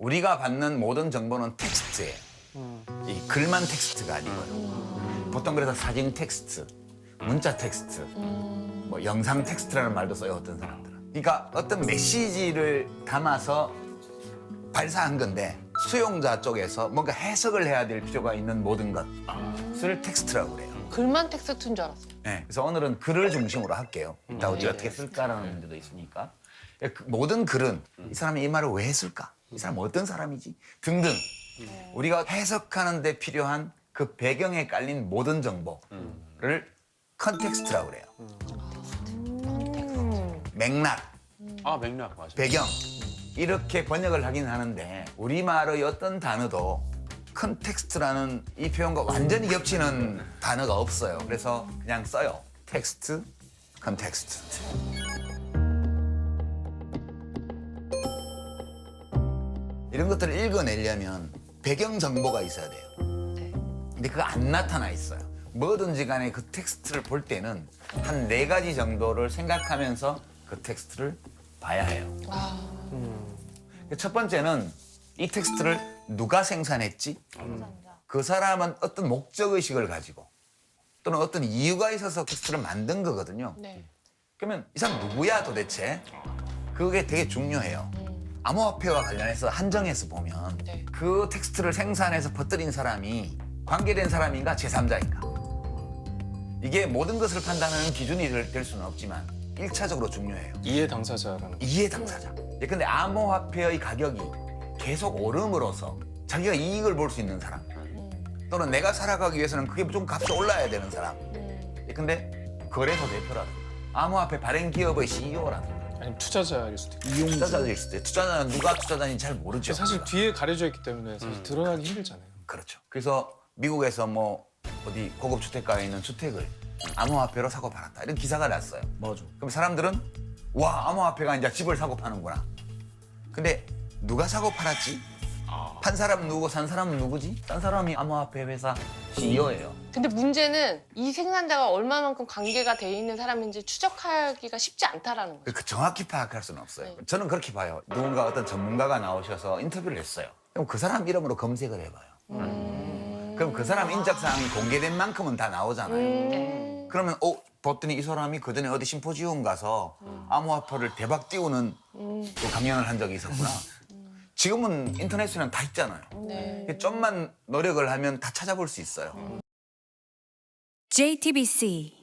우리가 받는 모든 정보는 텍스트예요. 이 글만 텍스트가 아니고요. 보통 그래서 사진 텍스트, 문자 텍스트, 뭐 영상 텍스트라는 말도 써요 어떤 사람들은. 그러니까 어떤 메시지를 담아서 발사한 건데 수용자 쪽에서 뭔가 해석을 해야 될 필요가 있는 모든 것을 텍스트라고 그래요. 글만 텍스트인 줄 알았어요. 네, 그래서 오늘은 글을 중심으로 할게요. 이따 어디 어떻게 쓸까라는 문제도 있으니까. 그 모든 글은 이 사람이 이 말을 왜 했을까? 이 사람 어떤 사람이지? 등등. 우리가 해석하는 데 필요한 그 배경에 깔린 모든 정보를 컨텍스트라고 그래요. 맥락, 아 맥락 맞아. 배경 이렇게 번역을 하긴 하는데 우리말의 어떤 단어도 컨텍스트라는 이 표현과 완전히 겹치는 단어가 없어요. 그래서 그냥 써요. 텍스트, 컨텍스트. 이런 것들을 읽어내려면 배경 정보가 있어야 돼요. 네. 근데 그거 안 나타나 있어요. 뭐든지 간에 그 텍스트를 볼 때는 한 네 가지 정도를 생각하면서 그 텍스트를 봐야 해요. 아, 첫 번째는 이 텍스트를 누가 생산했지? 그 사람은 어떤 목적 의식을 가지고 또는 어떤 이유가 있어서 텍스트를 만든 거거든요. 네. 그러면 이 사람 누구야 도대체? 그게 되게 중요해요. 암호화폐와 관련해서 한정해서 보면 네. 그 텍스트를 생산해서 퍼뜨린 사람이 관계된 사람인가 제3자인가 이게 모든 것을 판단하는 기준이 될, 될 수는 없지만 일차적으로 중요해요. 이해 당사자라는 거. 이해 당사자. 예, 근데 암호화폐의 가격이 계속 오름으로써 자기가 이익을 볼 수 있는 사람 또는 내가 살아가기 위해서는 그게 좀 값이 올라야 되는 사람. 예, 근데 거래소 대표라든가 암호화폐 발행 기업의 CEO라든가 아니면 투자자일 수도 있고. 투자자일 수도 있어요. 투자자는 누가 투자자인지 잘 모르죠. 사실 뒤에 가려져 있기 때문에 사실 음. 드러나기 힘들잖아요. 그렇죠. 그래서 미국에서 뭐 어디 고급 주택가에 있는 주택을 암호화폐로 사고 팔았다 이런 기사가 났어요. 맞아. 그럼 사람들은 와 암호화폐가 이제 집을 사고 파는구나. 근데 누가 사고 팔았지? 판 사람은 누구고 산 사람은 누구지? 딴 사람이 암호화폐 회사 CEO예요. 근데 문제는 이 생산자가 얼마만큼 관계가 돼 있는 사람인지 추적하기가 쉽지 않다라는 거죠. 그 정확히 파악할 수는 없어요. 네. 저는 그렇게 봐요. 누군가 어떤 전문가가 나오셔서 인터뷰를 했어요. 그럼 그 사람 이름으로 검색을 해봐요. 그럼 그 사람 인적사항이 공개된 만큼은 다 나오잖아요. 네. 그러면 어 봤더니 이 사람이 그전에 어디 심포지움 가서 암호화폐를 대박 띄우는 또 강연을 한 적이 있었구나. 지금은 인터넷에는 다 있잖아요. 네. 좀만 노력을 하면 다 찾아볼 수 있어요. JTBC